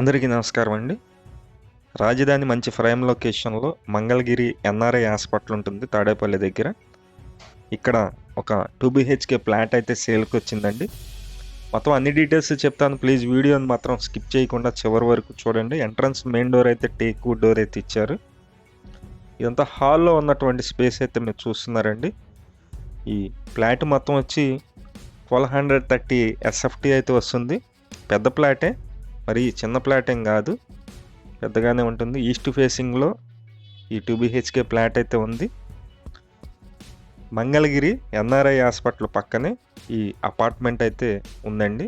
అందరికీ నమస్కారం అండి. రాజధాని మంచి ఫ్రేమ్ లొకేషన్లో మంగళగిరి ఎన్ఆర్ఐ హాస్పిటల్ ఉంటుంది తాడేపల్లి దగ్గర. ఇక్కడ ఒక టూ బిహెచ్కే ఫ్లాట్ అయితే సేల్కి వచ్చిందండి. మొత్తం అన్ని డీటెయిల్స్ చెప్తాను. ప్లీజ్ వీడియోని మాత్రం స్కిప్ చేయకుండా చివరి వరకు చూడండి. ఎంట్రన్స్ మెయిన్ డోర్ అయితే టేక్ డోర్ అయితే ఇచ్చారు. ఇదంతా హాల్లో ఉన్నటువంటి స్పేస్ అయితే మీరు చూస్తున్నారండి. ఈ ఫ్లాట్ మొత్తం వచ్చి ట్వెల్వ్ హండ్రెడ్ థర్టీ ఎస్ఎఫ్టీ అయితే వస్తుంది. పెద్ద ఫ్లాటే. మరి చిన్న ప్లాట్ ఏం కాదు. పెద్దగానే ఉంటుంది. ఈస్ట్ ఫేసింగ్లో ఈ టూ బిహెచ్కే ప్లాట్ అయితే ఉంది. మంగళగిరి ఎన్ఆర్ఐ హాస్పిటల్ పక్కనే ఈ అపార్ట్మెంట్ అయితే ఉందండి.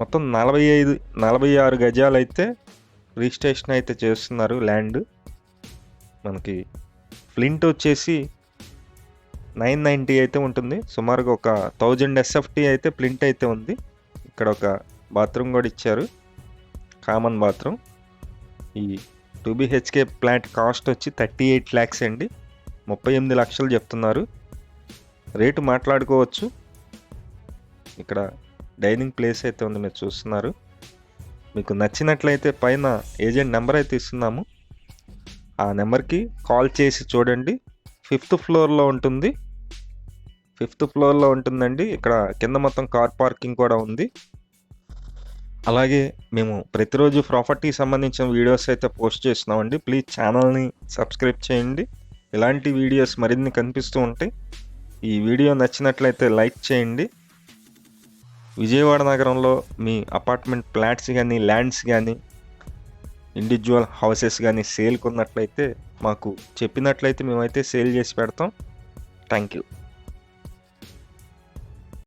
మొత్తం నలభై ఐదు నలభై ఆరు గజాలు అయితే రిజిస్ట్రేషన్ అయితే చేస్తున్నారు ల్యాండ్. మనకి ఫ్లింట్ వచ్చేసి నైన్ నైంటీ అయితే ఉంటుంది. సుమారుగా ఒక థౌజండ్ ఎస్ఎఫ్టీ అయితే ప్లింట్ అయితే ఉంది. ఇక్కడ ఒక బాత్రూమ్ కూడా ఇచ్చారు. Common bathroom. ఈ టూ బిహెచ్కే ప్లాంట్ కాస్ట్ వచ్చి థర్టీ ఎయిట్ ల్యాక్స్ అండి. ముప్పై ఎనిమిది లక్షలు చెప్తున్నారు. రేటు మాట్లాడుకోవచ్చు. ఇక్కడ డైనింగ్ ప్లేస్ అయితే ఉంది మీరు చూస్తున్నారు. మీకు నచ్చినట్లయితే పైన ఏజెంట్ నెంబర్ అయితే ఇస్తున్నాము. ఆ నెంబర్కి కాల్ చేసి చూడండి. ఫిఫ్త్ ఫ్లోర్లో ఉంటుంది. ఫిఫ్త్ ఫ్లోర్లో ఉంటుందండి. ఇక్కడ కింద మొత్తం కార్ పార్కింగ్ కూడా ఉంది. అలాగే మేము ప్రతిరోజు ప్రాపర్టీకి సంబంధించిన వీడియోస్ అయితే పోస్ట్ చేస్తున్నామండి. ప్లీజ్ ఛానల్ని సబ్స్క్రైబ్ చేయండి. ఇలాంటి వీడియోస్ మరిన్ని కనిపిస్తూ ఉంటాయి ఈ వీడియో నచ్చినట్లయితే లైక్ చేయండి. విజయవాడ నగరంలో మీ అపార్ట్మెంట్ ఫ్లాట్స్ కానీ ల్యాండ్స్ కానీ ఇండివిజువల్ హౌసెస్ కానీ సేల్కి ఉన్నట్లయితే మాకు చెప్పినట్లయితే మేమైతే సేల్ చేసి పెడతాం. Thank you.